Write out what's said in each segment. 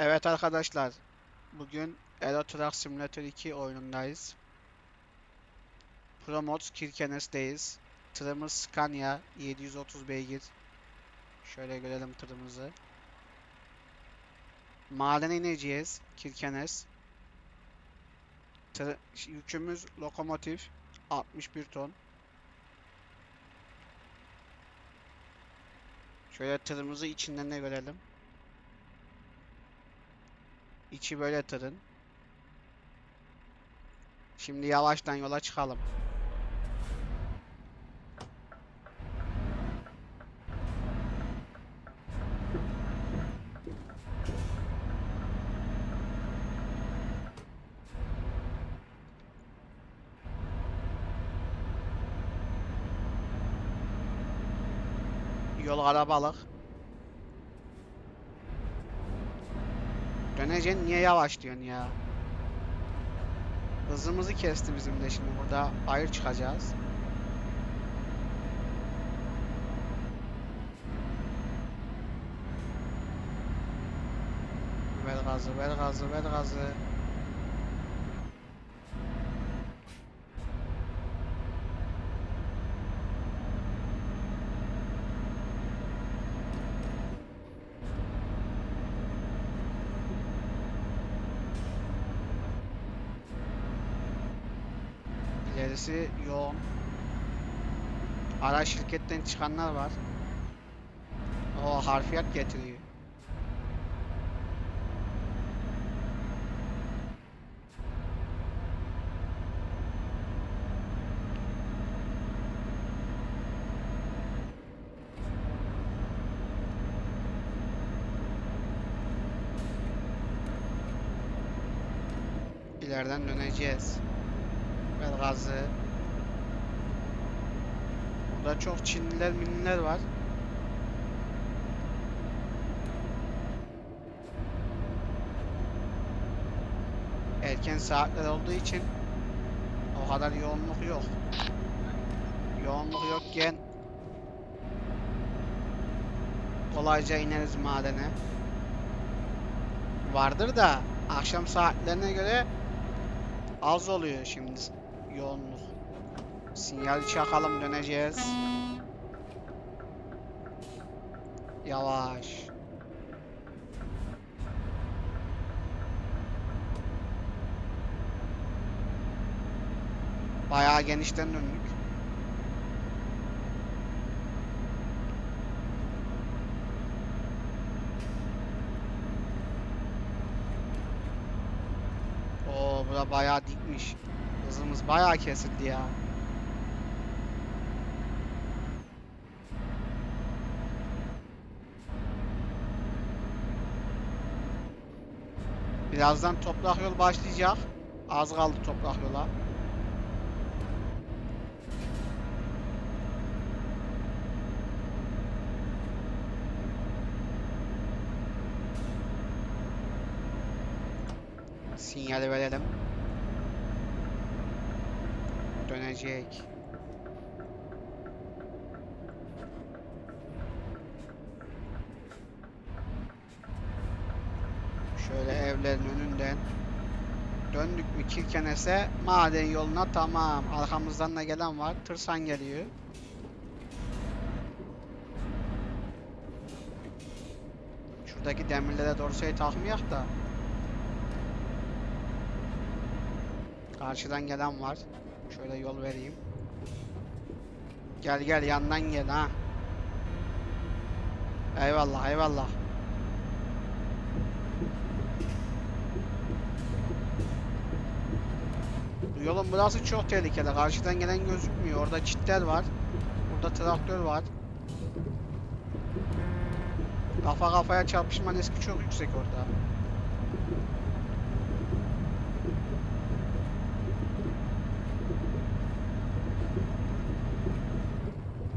Evet arkadaşlar, bugün Euro Truck Simulator 2 oyunundayız. Promods Kirkenes'teyiz. Tırımız Scania 730 beygir. Şöyle görelim tırımızı. Madene ineceğiz Kirkenes. Tır, yükümüz lokomotif 61 ton. Şöyle tırımızı içinden de görelim. İçi böyle tırın. Şimdi yavaştan yola çıkalım. Yol arabalık. Döneceksin niye yavaş diyorsun ya? Hızımızı kesti bizim de şimdi burada ayrı çıkacağız. Ver gazı, ver gazı, ver gazı. İlerisi yoğun. Ara şirketten çıkanlar var. O harfiyat getiriyor. İleriden döneceğiz. Ver gazı. Burada çok Çinliler, Minliler var. Erken saatler olduğu için o kadar yoğunluk yok. Yoğunluk yokken kolayca ineriz madene. Vardır da akşam saatlerine göre az oluyor şimdi yoğunluk. Sinyal çakalım döneceğiz. Yavaş. Bayağı genişten döndük. Oo, bura bayağı dikmiş. Hızımız bayağı kesildi ya. Birazdan toprak yol başlayacak. Az kaldı toprak yola. Sinyali verelim. Dönecek. Döndük mü Kirkenes'e maden yoluna tamam. Arkamızdan da gelen var. Tırsan geliyor. Şuradaki demirlere dorseyi takmayak da. Karşıdan gelen var. Şöyle yol vereyim. Gel gel yandan gel ha. Eyvallah eyvallah. Bu Yolun burası çok tehlikeli. Karşıdan gelen gözükmüyor. Orada çitler var. Burada traktör var. Kafa kafaya çarpışma riski çok yüksek orada.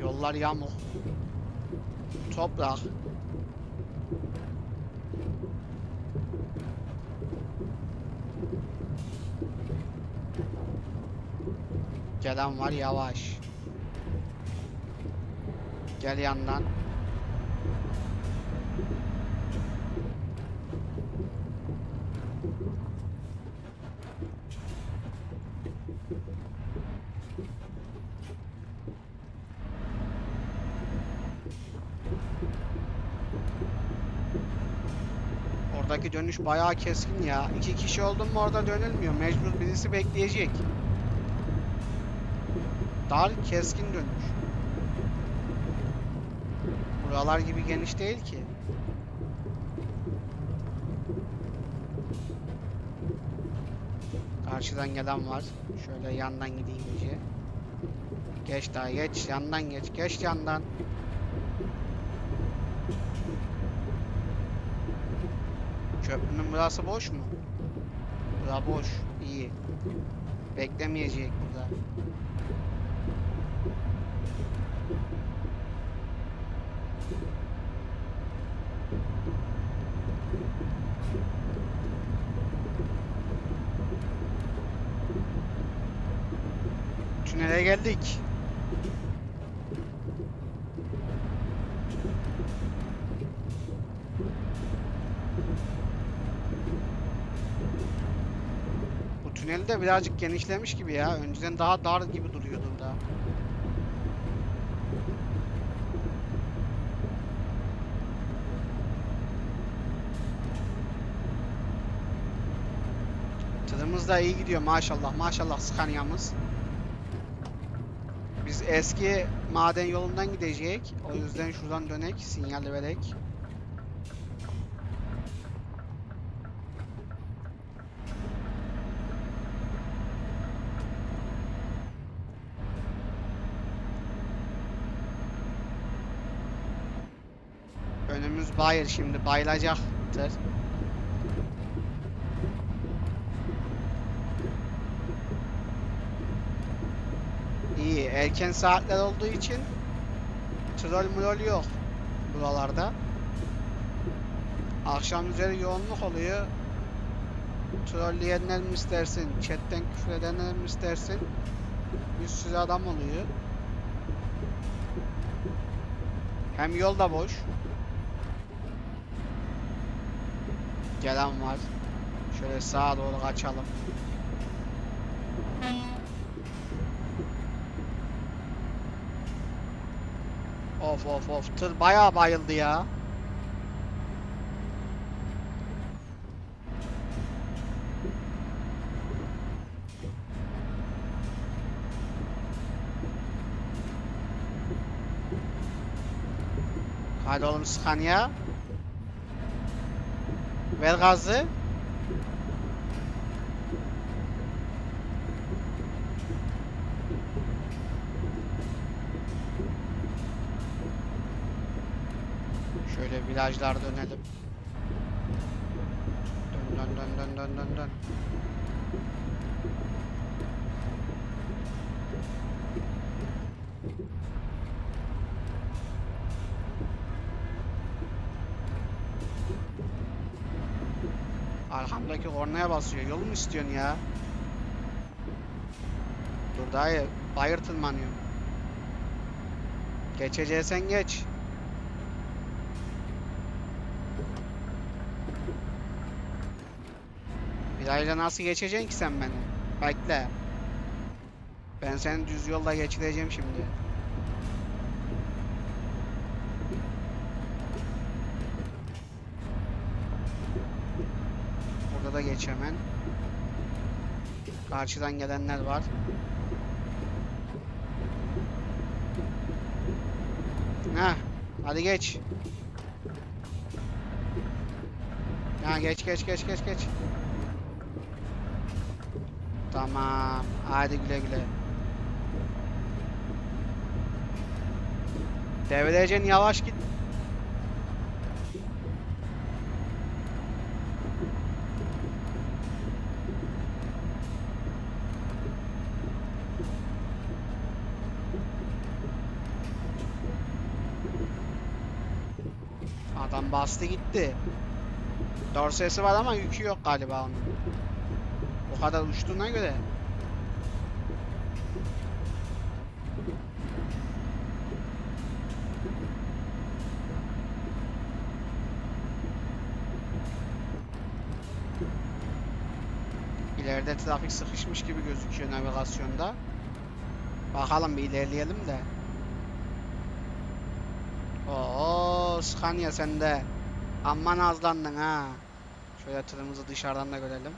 Yollar yamuk. Toprak. Gelen var yavaş. Gel yandan. Oradaki dönüş bayağı keskin ya. İki kişi oldun mu orada dönülmüyor. Mecbur birisi bekleyecek. Dar keskin dönüş. Buralar gibi geniş değil ki. Karşıdan gelen var. Şöyle yandan gideyim iyice. Geç daha geç. Yandan geç. Geç yandan. Köprünün burası boş mu? Bura boş. İyi. Beklemeyecek burada. Tünele geldik. Bu tünel de birazcık genişlemiş gibi ya. Önceden daha dar gibi duruyordu burada. Tırımız da iyi gidiyor maşallah. Maşallah Scania'mız. Biz eski maden yolundan gidecek. O yüzden şuradan dönek, sinyal vererek. Önümüz bayır şimdi bayılacaktır. İyi erken saatler olduğu için troll mrol yok buralarda. Akşam üzeri yoğunluk oluyor. Trolleyenler mi istersin, chatten küfür edenler mi istersin? Bir sürü adam oluyor. Hem yol da boş. Gelen var. Şöyle sağa doğru kaçalım. Of of of tır bayağı bayıldı ya. Hadi oğlum Scania. Ver gazı. Şöyle virajlar dönelim. Dön dön dön dön dön dön dön. Arkamdaki kornaya basıyor. Yol mu istiyorsun ya? Dur dayı. Bayır tırmanıyor. Geçeceksen geç. Virajla nasıl geçeceksin ki sen beni? Bekle. Ben seni düz yolda geçireceğim şimdi. Burada da geç hemen. Karşıdan gelenler var. Heh, hadi geç. Ha geç geç geç geç geç. Tamam. Hadi güle güle. Devireceksin yavaş git. Adam bastı gitti. Dorsesi var ama yükü yok galiba onun. O kadar uçtuğuna göre. İleride trafik sıkışmış gibi gözüküyor navigasyonda. Bakalım bir ilerleyelim de. Oo, Scania sende. Aman azlandın ha. Şöyle tırımızı dışarıdan da görelim.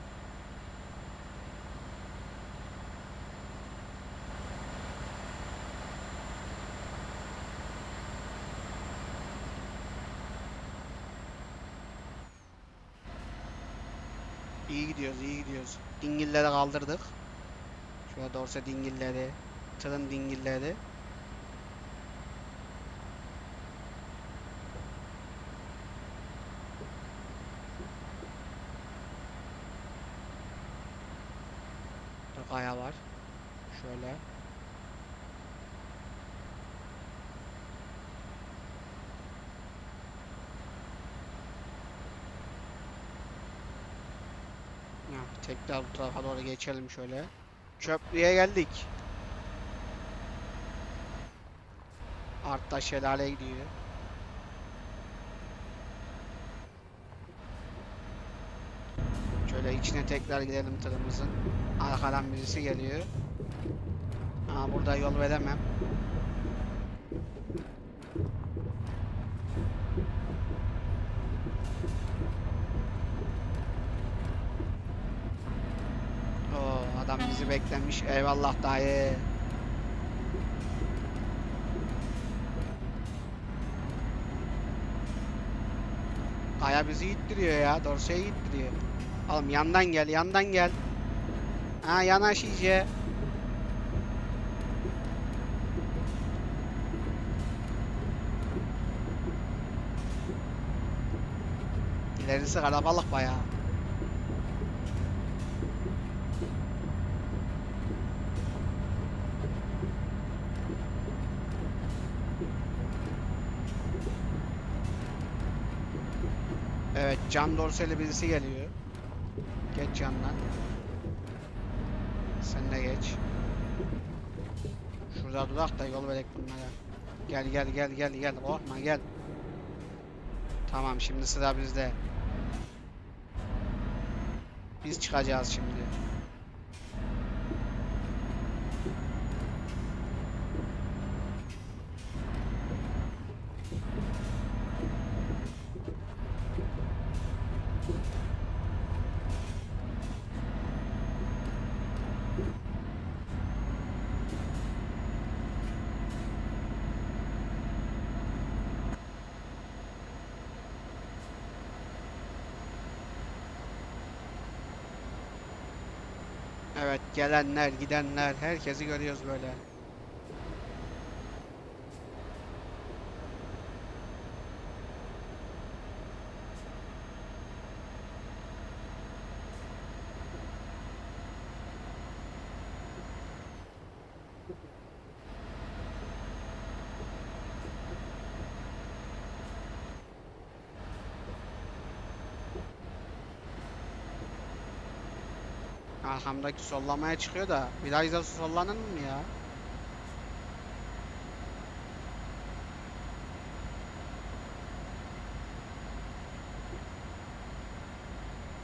İyi gidiyoruz, iyi gidiyoruz. Dingilleri kaldırdık. Şöyle dorse dingilleri, tırın dingilleri. Kaya var. Şöyle. Ya, tekrar bu tarafa doğru geçelim şöyle. Çöplüğe geldik. Artta şelale gidiyor. Şöyle içine tekrar gidelim tırımızın. Arkadan birisi geliyor. Aa, burada yol veremem. Oo, adam bizi beklemiş. Eyvallah dayı. Kaya bizi ittiriyor ya. Dorseye ittiriyor. Oğlum yandan gel, yandan gel. Ha yanaş iyice. İlerisi kalabalık bayağı. Evet, can dorseli birisi geliyor. Geç yandan. Sen de geç. Şurada durak da yol verek bunlara. Gel gel gel gel gel. Korkma gel. Tamam şimdi sıra bizde. Biz çıkacağız şimdi. Evet gelenler gidenler herkesi görüyoruz böyle. Arkamdaki sollamaya çıkıyor da virajda sollanır mı ya?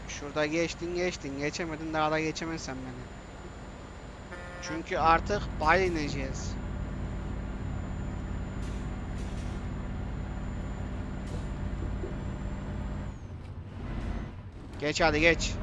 Şurada geçtin geçtin geçemedin daha da geçemezsen beni. Çünkü artık bay ineceğiz. Geç hadi geç.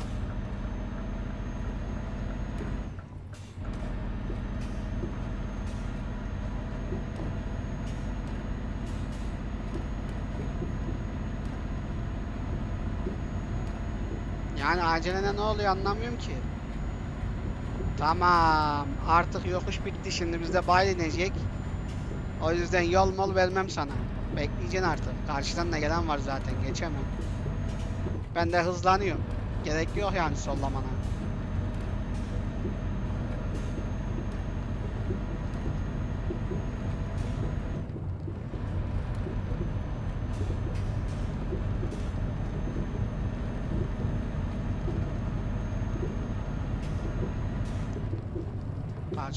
Yani acelene ne oluyor anlamıyorum ki. Tamam. Artık yokuş bitti. Şimdi bizde bay inecek. O yüzden yol mol vermem sana. Bekleyeceksin artık. Karşıdan da gelen var zaten. Geçemem. Ben de hızlanıyorum. Gerek yok yani sollamana.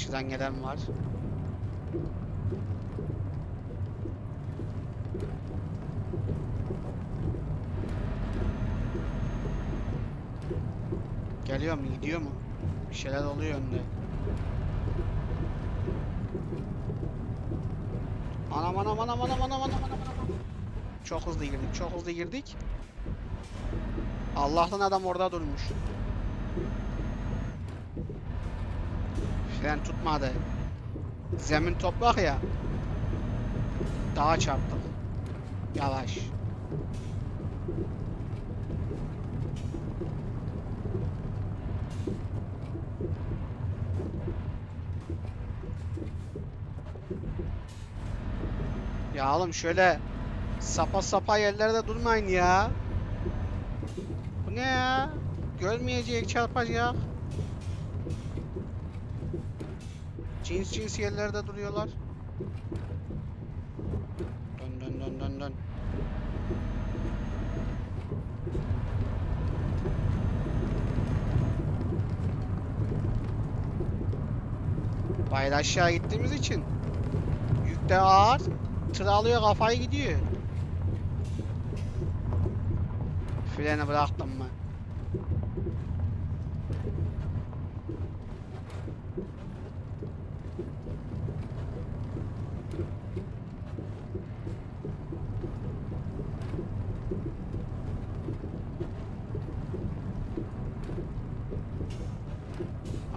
Karşıdan gelen var. Geliyor mu? Gidiyor mu? Bir şeyler oluyor önde. Anam anam anam anam anam anam anam. Çok hızlı girdik. Çok hızlı girdik. Allah'tan adam orada durmuş. Fren tutmadı. Zemin toprak ya. Dağa çarptık. Yavaş. Ya oğlum şöyle sapa sapa yerlerde durmayın ya. Bu ne ya? Görmeyecek çarpacak. Cins cins yerlerde duruyorlar. Dön dön dön dön dön. Bayır aşağı gittiğimiz için yük de ağır. Tır alıyor kafayı gidiyor. Freni bıraktım mı?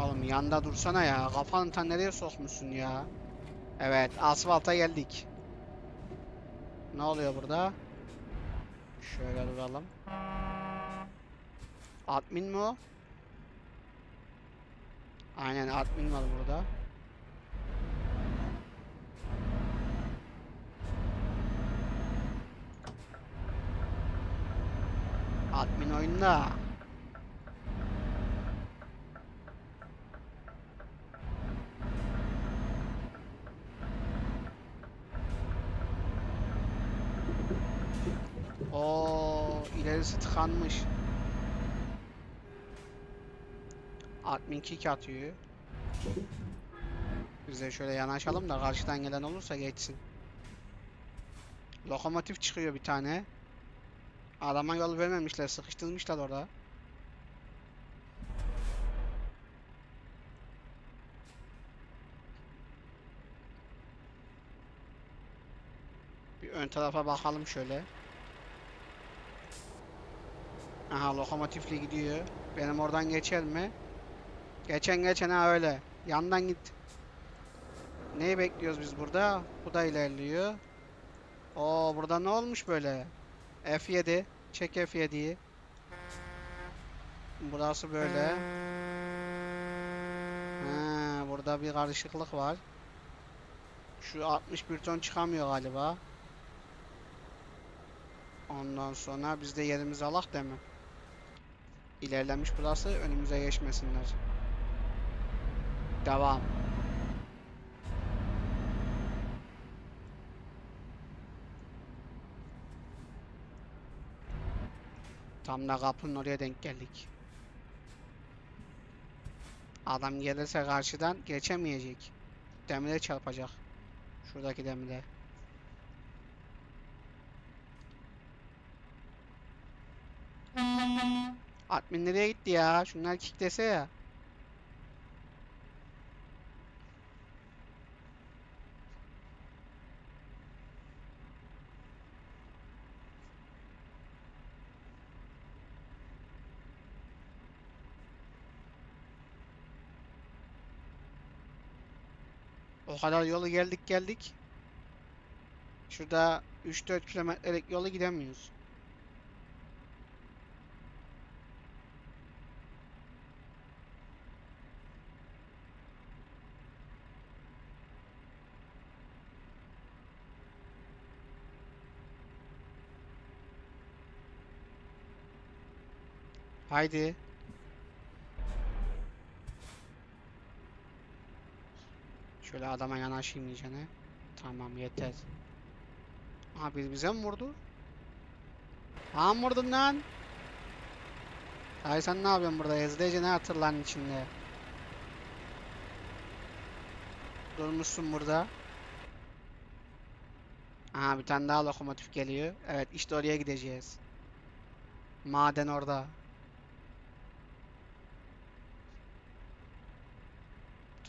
Oğlum yanda dursana ya. Kafanı ta nereye sokmuşsun ya? Evet, asfalta geldik. Ne oluyor burada? Şöyle duralım. Admin mi o? Aynen admin var burada. Admin oyunda. İlerisi tıkanmış. Admin kick atıyor. Biz de şöyle yanaşalım da karşıdan gelen olursa geçsin. Lokomotif çıkıyor bir tane. Adama yol vermemişler, sıkıştırmışlar orada. Bir ön tarafa bakalım şöyle. Aha lokomotifli gidiyor. Benim oradan geçer mi? Geçen geçen ha öyle. Yandan git. Neyi bekliyoruz biz burada? Bu da ilerliyor. Oo burada ne olmuş böyle? F7. Çek F7'yi. Burası böyle. Ha, burada bir karışıklık var. Şu 61 ton çıkamıyor galiba. Ondan sonra biz de yerimizi alak değil mi? İlerlemiş burası önümüze geçmesinler. Devam. Tam da kapının oraya denk geldik. Adam gelirse karşıdan geçemeyecek. Demire çarpacak. Şuradaki demire. Admin nereye gitti ya? Şunlar kicklese ya. O kadar yolu geldik geldik. Şurada 3-4 kilometrelik yolu gidemiyoruz. Haydi. Şöyle adama yanaşayım iyicene. Tamam yeter. Aha bir bize mi vurdu? Ha mı vurdun lan? Ay sen ne yapıyorsun burada? Ezdiğince ne hatırlan içinde? Durmuşsun burada. Aha bir tane daha lokomotif geliyor. Evet işte oraya gideceğiz. Maden orada.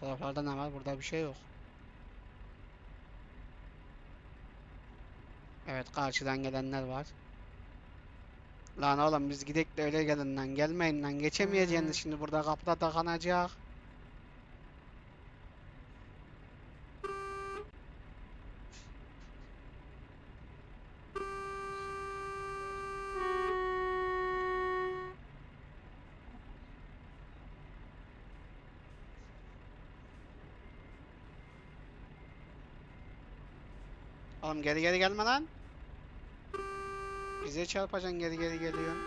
Bu taraflarda ne var? Burada bir şey yok. Evet karşıdan gelenler var. Lan oğlum biz gidek de öyle gelin lan. Gelmeyin lan. Geçemeyeceğiniz şimdi burada kapıda tıkanacak. Oğlum geri geri gelme lan. Bize çarpacaksın geri geri geliyorsun.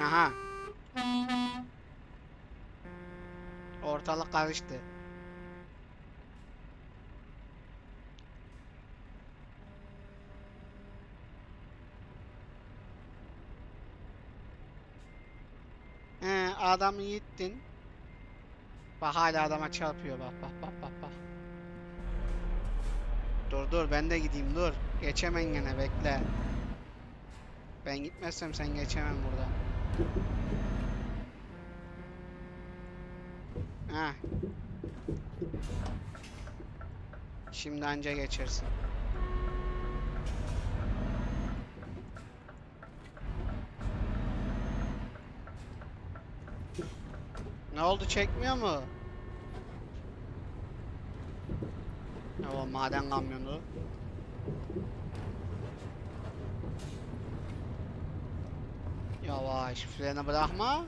Aha. Ortalık karıştı. He, adamı yittin. Bak hala adama çarpıyor bak bak bak bak bak. Dur dur ben de gideyim dur. Geçemen gene bekle. Ben gitmezsem sen geçemem buradan. Ha. Şimdi anca geçersin. Ne oldu çekmiyor mu? Ne o maden kamyonu? Yavaş freni bırakma.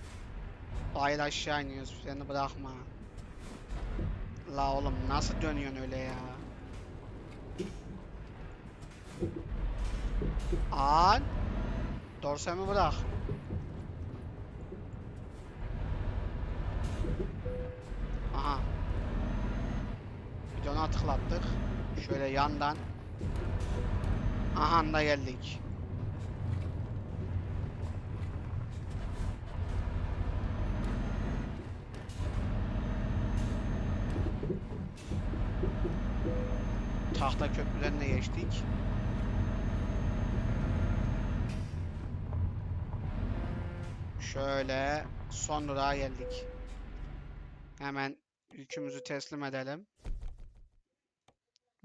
Hayır aşağı iniyoruz freni bırakma. La oğlum nasıl dönüyorsun öyle ya? An. Dorsemi bırak. Aha. Bidona tıklattık. Şöyle yandan. Aha da geldik. Tahta köprüden de geçtik. Şöyle son durağa geldik. Hemen yükümüzü teslim edelim.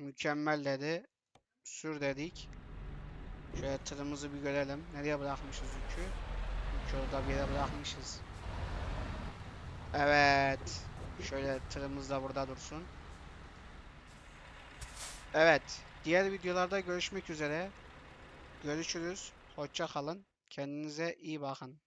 Mükemmel dedi. Sür dedik. Şöyle tırımızı bir görelim. Nereye bırakmışız yükü? Yükü orada bir yere bırakmışız. Evet. Şöyle tırımız da burada dursun. Evet. Diğer videolarda görüşmek üzere. Görüşürüz. Hoşça kalın. Kendinize iyi bakın.